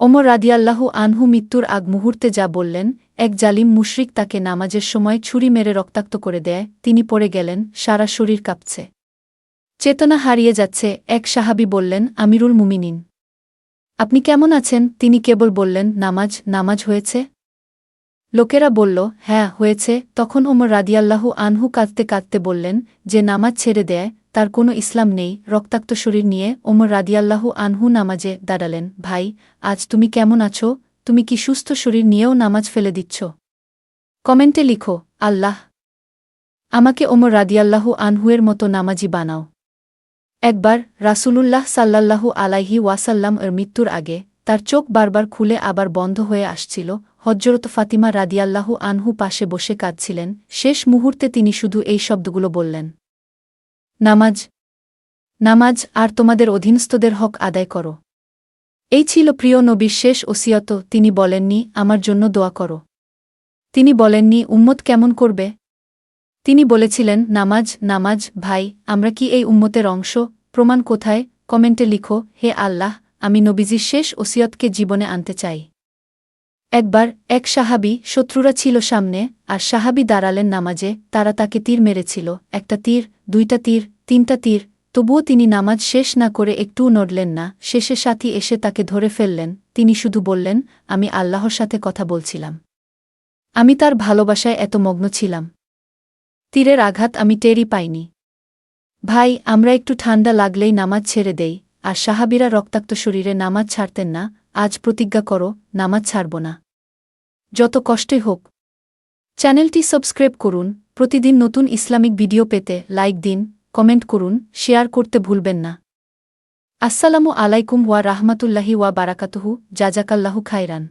ওমর রাদিয়াল্লাহু আনহু মৃত্যুর আগ মুহূর্তে যা বললেন, এক জালিম মুশরিক তাকে নামাজের সময় ছুরি মেরে রক্তাক্ত করে দেয়, তিনি পড়ে গেলেন, সারা শরীর কাঁপছে। চেতনা হারিয়ে যাচ্ছে, এক সাহাবি বললেন, আমিরুল মুমিনিন। আপনি কেমন আছেন? তিনি কেবল বললেন, নামাজ নামাজ হয়েছে। লোকেরা বলল হ্যাঁ হয়েছে। তখন ওমর রাদিয়াল্লাহু আনহু কাঁদতে কাঁদতে বললেন, যে নামাজ ছেড়ে দেয়, তার কোনো ইসলাম নেই। রক্তাক্ত শরীর নিয়ে ওমর রাদিয়াল্লাহু আনহু নামাজে দাঁড়ালেন, ভাই, আজ তুমি কেমন আছো? তুমি কি সুস্থ শরীর নিয়েও নামাজ ফেলে দিচ্ছ? কমেন্টে লিখো, আল্লাহ, আমাকে ওমর রাদিয়াল্লাহু আনহুয়ের মতো নামাজি বানাও। একবার রাসূলুল্লাহ সাল্লাল্লাহু আলাইহি ওয়াসাল্লাম এর মৃত্যুর আগে তার চোখ বারবার খুলে আবার বন্ধ হয়ে আসছিল। হজরত ফাতিমা রাদিয়াল্লাহু আনহু পাশে বসে কাঁদছিলেন। শেষ মুহূর্তে তিনি শুধু এই শব্দগুলো বললেন, নামাজ নামাজ আর তোমাদের অধীনস্থদের হক আদায় করো। এই ছিল প্রিয় নবীর শেষ ওসিয়ত। তিনি বলেননি, আমার জন্য দোয়া করো। তিনি বলেননি, উম্মত কেমন করবে? তিনি বলেছিলেন, নামাজ নামাজ, ভাই, আমরা কি এই উম্মতের অংশ? প্রমাণ কোথায়? কমেন্টে লিখো, হে আল্লাহ আমি নবীজির শেষ ওসিয়তকে জীবনে আনতে চাই। একবার এক সাহাবি শত্রুরা ছিল সামনে, আর সাহাবি দাঁড়ালেন নামাজে, তারা তাকে তীর মেরেছিল, একটা তীর, দুইটা তীর, তিনটা তীর, তবুও তিনি নামাজ শেষ না করে একটুও নড়লেন না, শেষে সাথী এসে তাকে ধরে ফেললেন, তিনি শুধু বললেন, আমি আল্লাহর সাথে কথা বলছিলাম। আমি তার ভালোবাসায় এত মগ্ন ছিলাম। তীরের আঘাত আমি টেরই পাইনি। ভাই, আমরা একটু ঠান্ডা লাগলেই নামাজ ছেড়ে দেই। আর সাহাবিরা রক্তাক্ত শরীরে নামাজ ছাড়তেন না, আজ প্রতিজ্ঞা করো, নামাজ ছাড়ব না। যত কষ্টে হোক। চ্যানেলটি সাবস্ক্রাইব করুন, প্রতিদিন নতুন ইসলামিক ভিডিও পেতে লাইক দিন, কমেন্ট করুন, শেয়ার করতে ভুলবেন না। আসসালামু আলাইকুম ওয়া রাহমাতুল্লাহি ওয়া বারাকাতুহু, জাজাকাল্লাহু খাইরান